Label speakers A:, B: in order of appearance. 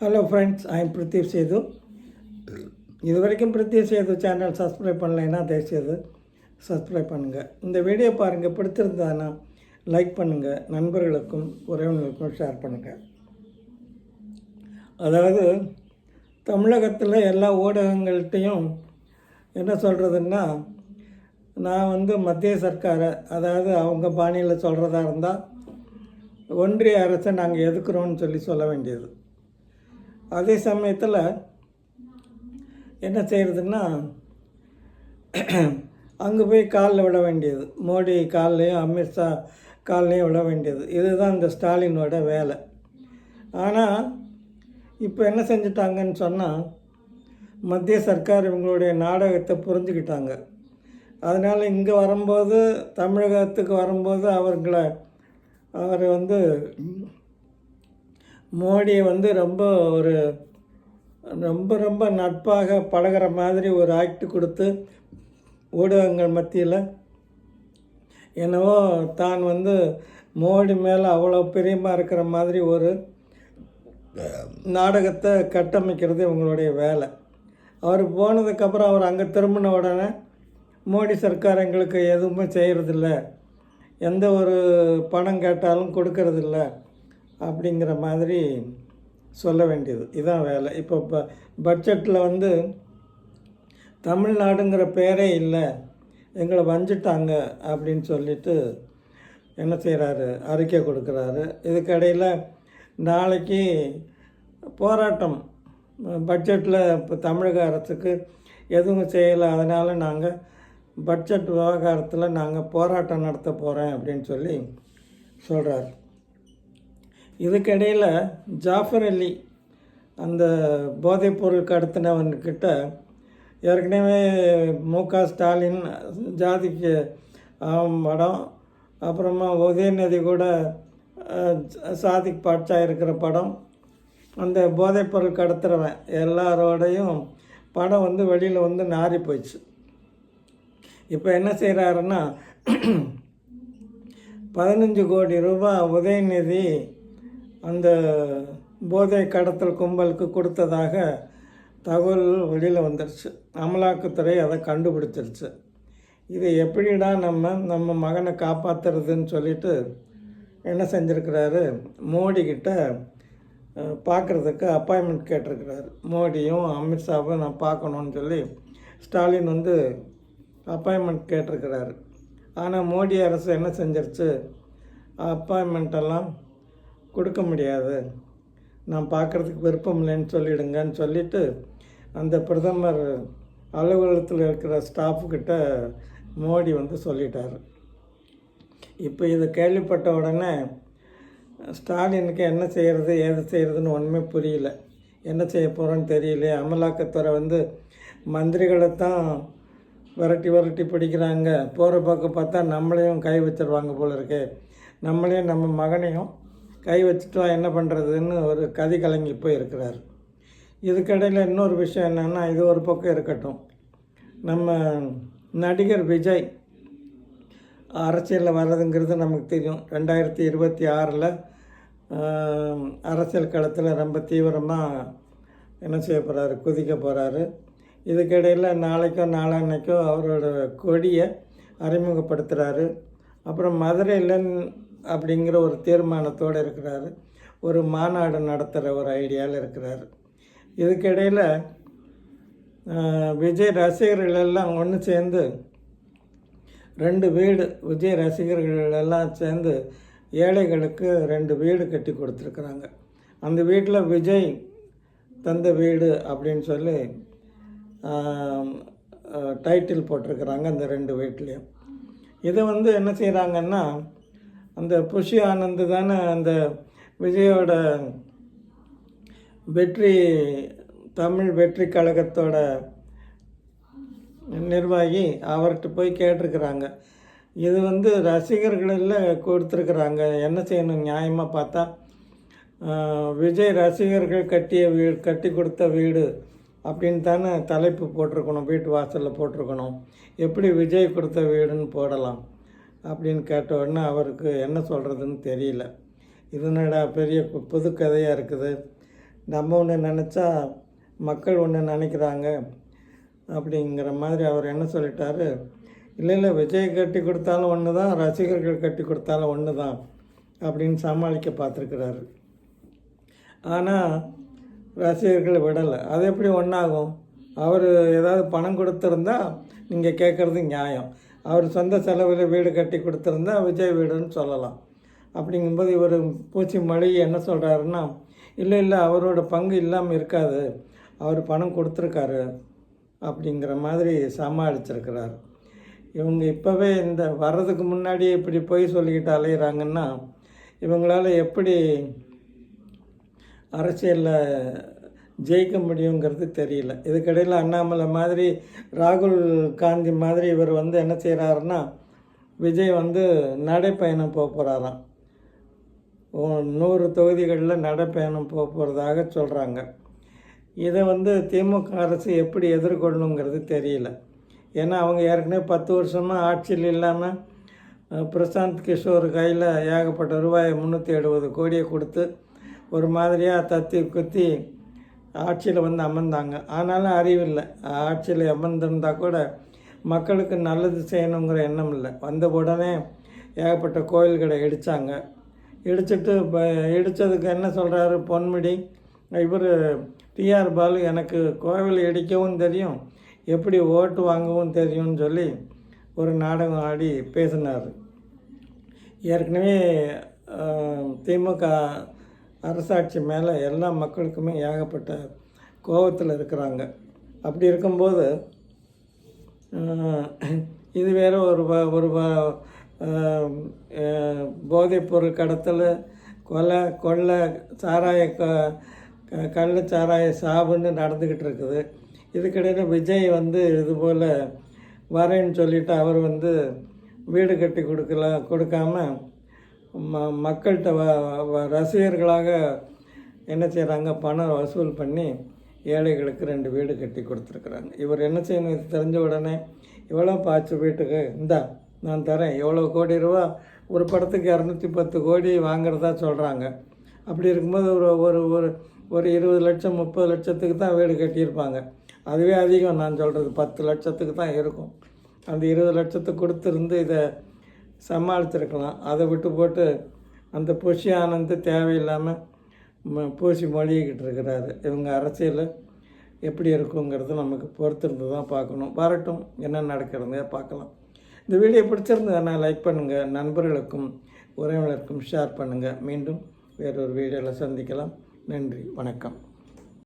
A: Hello friends I am Pradeep Sethu இது வரைக்கும் Prithvi Setu channel subscribe பண்ணலைன்னா தயவுசெய்து சப்ஸ்கிரைப் பண்ணுங்கள் இந்த வீடியோ பாருங்கள் பிடிச்சிருந்தானா லைக் பண்ணுங்கள் நண்பர்களுக்கும் உறவினர்களுக்கும் ஷேர் பண்ணுங்கள் அதாவது தமிழகத்தில் எல்லா ஊடகங்கள்கிட்டையும் என்ன சொல்கிறதுன்னா நான் வந்து மத்திய சர்க்காரை அதாவது அவங்க பாணியில் சொல்கிறதா இருந்தால் ஒன்றிய அரசை நாங்கள் எதுக்குறோன்னு சொல்லி சொல்ல வேண்டியது. அதே சமயத்தில் என்ன செய்கிறதுன்னா அங்கே போய் காலில் விட வேண்டியது. மோடி கால்லையும் அமித்ஷா கால்லையும் விட வேண்டியது. இதுதான் இந்த ஸ்டாலினோட வேலை. ஆனால் இப்போ என்ன செஞ்சிட்டாங்கன்னு சொன்னால் மத்திய சர்க்கார் இவங்களுடைய நாடகத்தை புரிஞ்சுக்கிட்டாங்க. அதனால் இங்கே வரும்போது தமிழகத்துக்கு வரும்போது அவர்களை அவர் வந்து மோடியை வந்து ரொம்ப ஒரு ரொம்ப ரொம்ப நட்பாக பழகுற மாதிரி ஒரு ஆக்ட் கொடுத்து ஊடகங்கள் மத்தியில் என்னவோ தான் வந்து மோடி மேலே அவ்வளோ பிரியமாக இருக்கிற மாதிரி ஒரு நாடகத்தை கட்டமைக்கிறது இவங்களுடைய வேலை. அவர் போனதுக்கப்புறம் அவர் அங்கே திரும்பின உடனே மோடி சர்க்கார் எங்களுக்கு எதுவுமே செய்கிறதில்ல எந்த ஒரு பணம் கேட்டாலும் கொடுக்கறதில்ல. அப்படிங்கிற மாதிரி சொல்ல வேண்டியது. இதான் வேலை. இப்போ ப பட்ஜெட்டில் வந்து தமிழ்நாடுங்கிற பேரே இல்லை. எங்களை வஞ்சிட்டாங்க அப்படின்னு சொல்லிட்டு என்ன செய்கிறாரு அறிக்கை கொடுக்குறாரு. இதுக்கடையில் நாளைக்கு போராட்டம். பட்ஜெட்டில் இப்போ தமிழக அரசுக்கு எதுவும் செய்யலை. அதனால் நாங்கள் பட்ஜெட் விவகாரத்தில் நாங்கள் போராட்டம் நடத்த போகிறேன் அப்படின்னு சொல்லி சொல்கிறார் இதுக்கிடையில் ஜாஃபர் அலி அந்த போதைப்பொருள் கடத்தினவன்கிட்ட ஏற்கனவே மு க ஸ்டாலின் ஜாதிக்கு படம் அப்புறமா உதயநிதி கூட சாதிக் பாட்சா இருக்கிற படம் அந்த போதைப்பொருள் கடத்துறவன் எல்லாரோடையும் படம் வந்து வெளியில் வந்து நாறி போயிடுச்சு. இப்போ என்ன செய்கிறாருன்னா பதினஞ்சு கோடி ரூபாய் உதயநிதி அந்த போதை கடத்தல் கும்பலுக்கு கொடுத்ததாக தகவல் வெளியில் வந்துருச்சு. அமலாக்கத்துறை அதை கண்டுபிடிச்சிருச்சு. இது எப்படிடா நம்ம நம்ம மகனை காப்பாற்றுறதுன்னு சொல்லிட்டு என்ன செஞ்சுருக்கிறாரு? மோடிக்கிட்ட பார்க்குறதுக்கு அப்பாயின்மெண்ட் கேட்டிருக்கிறாரு. மோடியும் அமித்ஷாவும் நான் பார்க்கணுன்னு சொல்லி ஸ்டாலின் வந்து அப்பாயின்மெண்ட் கேட்டிருக்கிறாரு. ஆனால் மோடி அரசு என்ன செஞ்சிருச்சு? அப்பாயின்மெண்ட்டெல்லாம் கொடுக்க முடியாது. நான் பார்க்குறதுக்கு விருப்பம் இல்லைன்னு சொல்லிடுங்கன்னு சொல்லிட்டு அந்த பிரதமர் அலுவலகத்தில் இருக்கிற ஸ்டாஃப்கிட்ட மோடி வந்து சொல்லிட்டார். இப்போ இதை கேள்விப்பட்ட உடனே ஸ்டாலினுக்கு என்ன செய்கிறது ஏது செய்கிறதுன்னு ஒன்றுமே புரியல. என்ன செய்ய போகிறோன்னு தெரியல அமலாக்கத்துறை வந்து மந்திரிகளை தான் விரட்டி விரட்டி பிடிக்கிறாங்க. போகிற பக்கம் பார்த்தா நம்மளையும் கை வச்சிருவாங்க போல இருக்கே. நம்மளையும் நம்ம மகனையும் கை வச்சுட்டா என்ன பண்ணுறதுன்னு ஒரு கதி கலங்கி போய் இருக்கிறார் இதுக்கிடையில் இன்னொரு விஷயம் என்னென்னா இது ஒரு பக்கம் இருக்கட்டும். நம்ம நடிகர் விஜய் அரசியலில் வர்றதுங்கிறது நமக்கு தெரியும். ரெண்டாயிரத்தி இருபத்தி ஆறில் அரசியல் களத்தில் ரொம்ப தீவிரமாக என்ன செய்ய போகிறாரு குதிக்க போகிறாரு இதுக்கிடையில் நாளைக்கோ நாளான்னைக்கோ அவரோட கொடியை அறிமுகப்படுத்துகிறாரு அப்புறம் மதுரையில் அப்படிங்கிற ஒரு தீர்மானத்தோடு இருக்கிறார். ஒரு மாநாடு நடத்துகிற ஒரு ஐடியாவில் இருக்கிறாரு. இதுக்கிடையில் விஜய் ரசிகர்கள் எல்லாம் ஒன்று சேர்ந்து ரெண்டு வீடு விஜய் ரசிகர்கள் எல்லாம் சேர்ந்து ஏழைகளுக்கு ரெண்டு வீடு கட்டி கொடுத்துருக்குறாங்க. அந்த வீட்டில் விஜய் தந்த வீடு அப்படின்னு சொல்லி டைட்டில் போட்டிருக்கிறாங்க அந்த ரெண்டு வீட்லேயும். இதை வந்து என்ன செய்கிறாங்கன்னா அந்த புஷி ஆனந்த் தானே அந்த விஜயோட வெற்றி தமிழ் வெற்றி கழகத்தோட நிர்வாகி அவர்கிட்ட போய் கேட்டிருக்கிறாங்க. இது வந்து ரசிகர்களில் கொடுத்துருக்குறாங்க. என்ன செய்யணும்? நியாயமாக பார்த்தா விஜய் ரசிகர்கள் கட்டிய வீடு கட்டி கொடுத்த வீடு அப்படின்னு தானே தலைப்பு போட்டிருக்கணும் வீட்டு வாசலில் போட்டிருக்கணும். எப்படி விஜய் கொடுத்த வீடுன்னு போடலாம்? அப்படின்னு கேட்ட உடனே அவருக்கு என்ன சொல்கிறதுன்னு தெரியல. இதனடா பெரிய புது கதையாக இருக்குது. நம்ம ஒன்று நினச்சா மக்கள் ஒன்று நினைக்கிறாங்க. அப்படிங்கிற மாதிரி அவர் என்ன சொல்லிட்டாரு? இல்லை இல்லை விஜய் கட்டி கொடுத்தாலும் ஒன்று தான் ரசிகர்கள் கட்டி கொடுத்தாலும் ஒன்று தான் அப்படின்னு சமாளிக்க பார்த்துருக்குறாரு. ஆனால் ரசிகர்கள் விடலை. அது எப்படி ஒன்றாகும் அவர் ஏதாவது பணம் கொடுத்துருந்தா நீங்கள் கேட்குறது நியாயம். அவர் சொந்த செலவில் வீடு கட்டி கொடுத்துருந்தா விஜய் வீடுன்னு சொல்லலாம். அப்படிங்கும்போது இவர் பூச்சி மொழி என்ன சொல்கிறாருன்னா இல்லை இல்லை அவரோட பங்கு இல்லாமல் இருக்காது. அவர் பணம் கொடுத்துருக்காரு. அப்படிங்கிற மாதிரி சமாளிச்சிருக்கிறார். இவங்க இப்போவே இந்த வர்றதுக்கு முன்னாடியே இப்படி போய் சொல்லிக்கிட்டு அலையிறாங்கன்னா இவங்களால எப்படி அரசியலில் ஜெயிக்க முடியுங்கிறது தெரியல. இதுக்கிடையில் அண்ணாமலை மாதிரி ராகுல் காந்தி மாதிரி இவர் வந்து என்ன செய்கிறாருன்னா விஜய் வந்து நடைப்பயணம் போக போகிறாராம் நூறு தொகுதிகளில் நடைப்பயணம் போக போகிறதாக சொல்கிறாங்க இதை வந்து திமுக அரசு எப்படி எதிர்கொள்ளணுங்கிறது தெரியல. ஏன்னா அவங்க ஏற்கனவே பத்து வருஷமாக ஆட்சியில் இல்லாமல் பிரசாந்த் கிஷோர் கையில் ஏகப்பட்ட ரூபாய் முந்நூற்றி எழுபது கோடியை கொடுத்து ஒரு மாதிரியாக தத்தி குத்தி ஆட்சியில் வந்து அமர்ந்தாங்க. ஆனாலும் அறிவில்லை ஆட்சியில் அமர்ந்திருந்தா கூட மக்களுக்கு நல்லது செய்யணுங்கிற எண்ணம் இல்லை. வந்த உடனே ஏகப்பட்ட கோயில்களை இடித்தாங்க இடிச்சிட்டு இப்போ இடித்ததுக்கு என்ன சொல்கிறாரு பொன்முடி? இவர் டிஆர் பாலு எனக்கு கோவில் இடிக்கவும் தெரியும் எப்படி ஓட்டு வாங்கவும் தெரியும்னு சொல்லி ஒரு நாடகம் ஆடி பேசினார். ஏற்கனவே திமுக அரசாட்சி மேலே எல்லா மக்களுக்குமே ஏகப்பட்ட கோபத்தில் இருக்கிறாங்க. அப்படி இருக்கும்போது இது வேற ஒரு வ- ஒரு போதைப்பொருள் கடத்தல் கொலை கொள்ளை சாராய க கள்ள சாராய சாவுன்னு நடந்துக்கிட்டு இருக்குது. இதுக்கிடையில் விஜய் வந்து இதுபோல் வரேன்னு சொல்லிட்டு அவர் வந்து வீடு கட்டி கொடுக்கல கொடுக்காம ம மக்கள்கிட்ட வ வ- ரசிகர்களாக என்ன செய்கிறாங்க பணம் வசூல் பண்ணி ஏழைகளுக்கு ரெண்டு வீடு கட்டி கொடுத்துருக்குறாங்க. இவர் என்ன செய்யணும்? இது தெரிஞ்ச உடனே இவ்வளோ பாய்ச்சி வீட்டுக்கு இந்தா நான் தரேன். எவ்வளோ கோடி ரூபா? ஒரு படத்துக்கு இரநூத்தி பத்து கோடி வாங்குறதா சொல்கிறாங்க அப்படி இருக்கும்போது ஒரு ஒரு ஒரு ஒரு இருபது லட்சம் முப்பது லட்சத்துக்கு தான் வீடு கட்டியிருப்பாங்க. அதுவே அதிகம். நான் சொல்கிறது பத்து லட்சத்துக்கு தான் இருக்கும். அந்த இருபது லட்சத்துக்கு கொடுத்துருந்து இதை சமாளிச்சிருக்கலாம் அதை விட்டு போட்டு அந்த புஷி ஆனந்த் தேவையில்லாமல் ம- பூசி மொழிகிட்டு இருக்கிறாரு. இவங்க அரசியல் எப்படி இருக்குங்கிறது நமக்கு பொறுத்திருந்து தான் பார்க்கணும். வரட்டும் என்ன நடக்கிறது பார்க்கலாம். இந்த வீடியோ பிடிச்சிருந்ததுன்னா லைக் பண்ணுங்கள் நண்பர்களுக்கும் உறவினருக்கும் ஷேர் பண்ணுங்கள் மீண்டும் வேறொரு வீடியோவில் சந்திக்கலாம். நன்றி வணக்கம்.